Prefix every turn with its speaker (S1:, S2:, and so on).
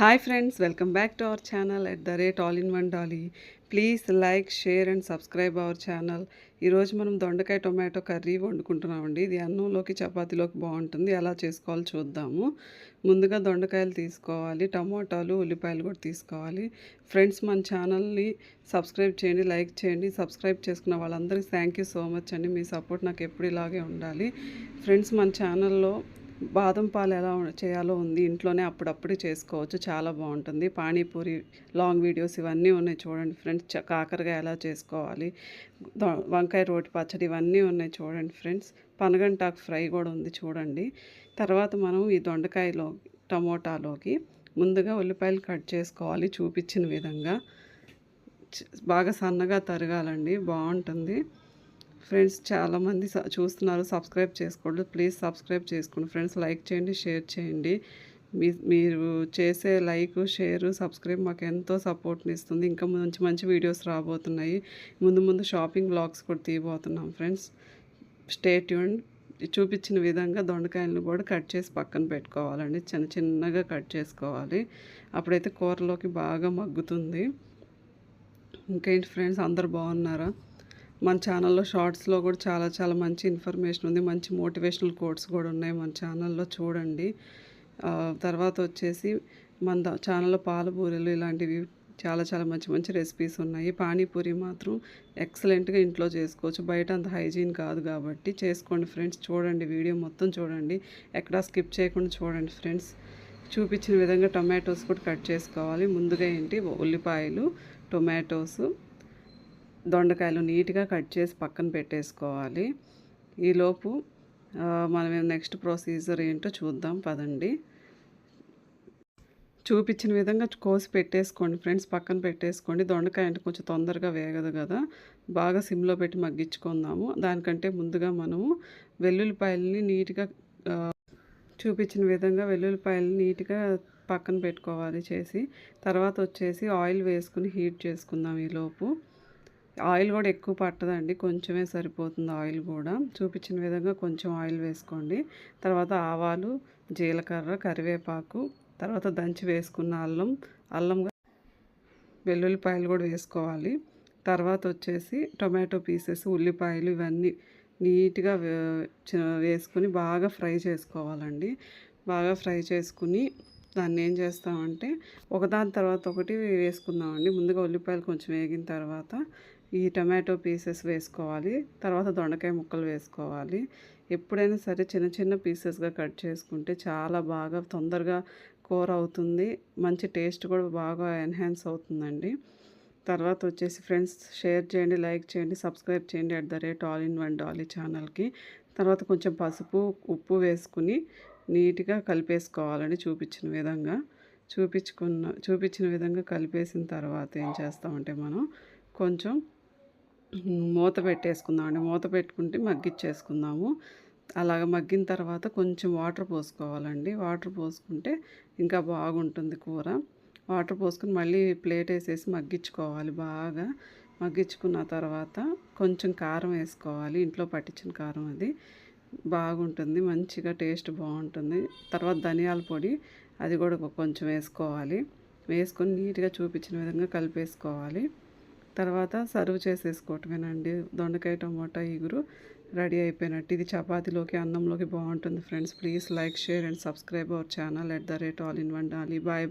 S1: Hi friends welcome back to our channel at the rate all in one Dolly please like share and subscribe our channel ఈరోజు మనం దొండకాయ tomato curry వండుకుంటున్నామండి ఇది అన్నంలోకి చపాతీలోకి బాగుంటుంది. ఎలా చేసుకోవాలో చూద్దాము. ముందుగా దొండకాయలు తీసుకోవాలి టమాటాలు ఉల్లిపాయలు కూడా తీసుకోవాలి. ఫ్రెండ్స్ మన ఛానల్ని సబ్స్క్రైబ్ చేయండి లైక్ చేయండి. సబ్స్క్రైబ్ చేసుకున్న వాళ్ళందరికీ థ్యాంక్ యూ సో మచ్ అండి. మీ సపోర్ట్ నాకు ఎప్పుడు ఇలాగే ఉండాలి. ఫ్రెండ్స్ మన ఛానల్లో బాదం పాలు ఎలా చేయాలో ఉంది ఇంట్లోనే అప్పుడప్పుడు చేసుకోవచ్చు. చాలా బాగుంటుంది. పానీపూరి లాంగ్ వీడియోస్ ఇవన్నీ ఉన్నాయి చూడండి ఫ్రెండ్స్. కాకరగా ఎలా చేసుకోవాలి వంకాయ రోటి పచ్చడి ఇవన్నీ ఉన్నాయి చూడండి ఫ్రెండ్స్. పనగంటాకు ఫ్రై కూడా ఉంది చూడండి. తర్వాత మనం ఈ దొండకాయలో టమోటాలోకి ముందుగా ఉల్లిపాయలు కట్ చేసుకోవాలి చూపించిన విధంగా. బాగా సన్నగా తరగాలండి. బాగుంటుంది. ఫ్రెండ్స్ చాలామంది చూస్తున్నారు. సబ్స్క్రైబ్ చేసుకోండి. ప్లీజ్ సబ్స్క్రైబ్ చేసుకోండి. ఫ్రెండ్స్ లైక్ చేయండి షేర్ చేయండి. మీ మీరు చేసే లైక్ షేర్ సబ్స్క్రైబ్ మాకు ఎంతో సపోర్ట్ని ఇస్తుంది. ఇంకా మంచి మంచి వీడియోస్ రాబోతున్నాయి. ముందు ముందు షాపింగ్ బ్లాగ్స్ కూడా తీయబోతున్నాం ఫ్రెండ్స్. స్టేట్ యూన్ చూపించిన విధంగా దొండకాయలను కూడా కట్ చేసి పక్కన పెట్టుకోవాలండి. చిన్న చిన్నగా కట్ చేసుకోవాలి. అప్పుడైతే కూరలోకి బాగా మగ్గుతుంది. ఇంకేంటి ఫ్రెండ్స్ అందరు బాగున్నారా? మన ఛానల్లో షార్ట్స్లో కూడా చాలా చాలా మంచి ఇన్ఫర్మేషన్ ఉంది. మంచి మోటివేషనల్ కోడ్స్ కూడా ఉన్నాయి మన ఛానల్లో చూడండి. తర్వాత వచ్చేసి మన ఛానల్లో పాలపూరీలు ఇలాంటివి చాలా చాలా మంచి మంచి రెసిపీస్ ఉన్నాయి. పానీపూరి మాత్రం ఎక్సలెంట్గా ఇంట్లో చేసుకోవచ్చు. బయట అంత హైజీన్ కాదు కాబట్టి చేసుకోండి ఫ్రెండ్స్. చూడండి వీడియో మొత్తం చూడండి. ఎక్కడా స్కిప్ చేయకుండా చూడండి ఫ్రెండ్స్. చూపించిన విధంగా టొమాటోస్ కూడా కట్ చేసుకోవాలి. ముందుగా ఏంటి? ఉల్లిపాయలు టొమాటోస్ దొండకాయలు నీట్గా కట్ చేసి పక్కన పెట్టేసుకోవాలి. ఈలోపు మనం నెక్స్ట్ ప్రొసీజర్ ఏంటో చూద్దాం పదండి. చూపించిన విధంగా కోసి పెట్టేసుకోండి ఫ్రెండ్స్ పక్కన పెట్టేసుకోండి. దొండకాయ అంటే కొంచెం తొందరగా వేగదు కదా. బాగా సిమ్లో పెట్టి మగ్గించుకుందాము. దానికంటే ముందుగా మనము వెల్లుల్లిపాయలని నీట్గా చూపించిన విధంగా వెల్లుల్లిపాయలని నీట్గా పక్కన పెట్టుకోవాలి చేసి. తర్వాత వచ్చేసి ఆయిల్ వేసుకుని హీట్ చేసుకుందాం ఈలోపు ఆయిల్ కూడా ఎక్కువ పట్టదండి. కొంచెమే సరిపోతుంది ఆయిల్ కూడా. చూపించిన విధంగా కొంచెం ఆయిల్ వేసుకోండి. తర్వాత ఆవాలు జీలకర్ర కరివేపాకు తర్వాత దంచి వేసుకున్న అల్లం అల్లం వెల్లుల్లిపాయలు కూడా వేసుకోవాలి. తర్వాత వచ్చేసి టొమాటో పీసెస్ ఉల్లిపాయలు ఇవన్నీ నీట్గా వేసుకుని బాగా ఫ్రై చేసుకోవాలండి. బాగా ఫ్రై చేసుకుని దాన్ని ఏం చేస్తామంటే ఒకదాని తర్వాత ఒకటి వేసుకుందామండి. ముందుగా ఉల్లిపాయలు కొంచెం వేగిన తర్వాత ఈ టమాటో పీసెస్ వేసుకోవాలి. తర్వాత దొండకాయ ముక్కలు వేసుకోవాలి. ఎప్పుడైనా సరే చిన్న చిన్న పీసెస్గా కట్ చేసుకుంటే చాలా బాగా తొందరగా కూర అవుతుంది. మంచి టేస్ట్ కూడా బాగా ఎన్హాన్స్ అవుతుందండి. తర్వాత వచ్చేసి ఫ్రెండ్స్ షేర్ చేయండి లైక్ చేయండి సబ్స్క్రైబ్ చేయండి at the rate all in one Dolly ఛానల్కి. తర్వాత కొంచెం పసుపు ఉప్పు వేసుకుని నీట్గా కలిపేసుకోవాలని చూపించిన విధంగా. చూపించుకున్న చూపించిన విధంగా కలిపేసిన తర్వాత ఏం చేస్తామంటే మనం కొంచెం మూత పెట్టేసుకుందామండి. మూత పెట్టుకుంటే మగ్గిచ్చేసుకుందాము. అలాగ మగ్గిన తర్వాత కొంచెం వాటర్ పోసుకోవాలండి. వాటర్ పోసుకుంటే ఇంకా బాగుంటుంది కూర. వాటర్ పోసుకుని మళ్ళీ ప్లేట్ వేసేసి మగ్గించుకోవాలి బాగా. మగ్గించుకున్న తర్వాత కొంచెం కారం వేసుకోవాలి. ఇంట్లో పట్టించిన కారం అది. బాగుంటుంది మంచిగా టేస్ట్ బాగుంటుంది. తర్వాత ధనియాల పొడి అది కూడా కొంచెం వేసుకోవాలి. వేసుకొని నీట్గా చూపించిన విధంగా కలిపేసుకోవాలి. తర్వాత సర్వ్ చేసేసుకోవటమేనండి. దొండకాయ టమోటా ఇగురు రెడీ అయిపోయినట్టు. ఇది చపాతీలోకి అన్నంలోకి బాగుంటుంది friends. Please like share and subscribe our channel. At the rate all in one Dolly. Bye.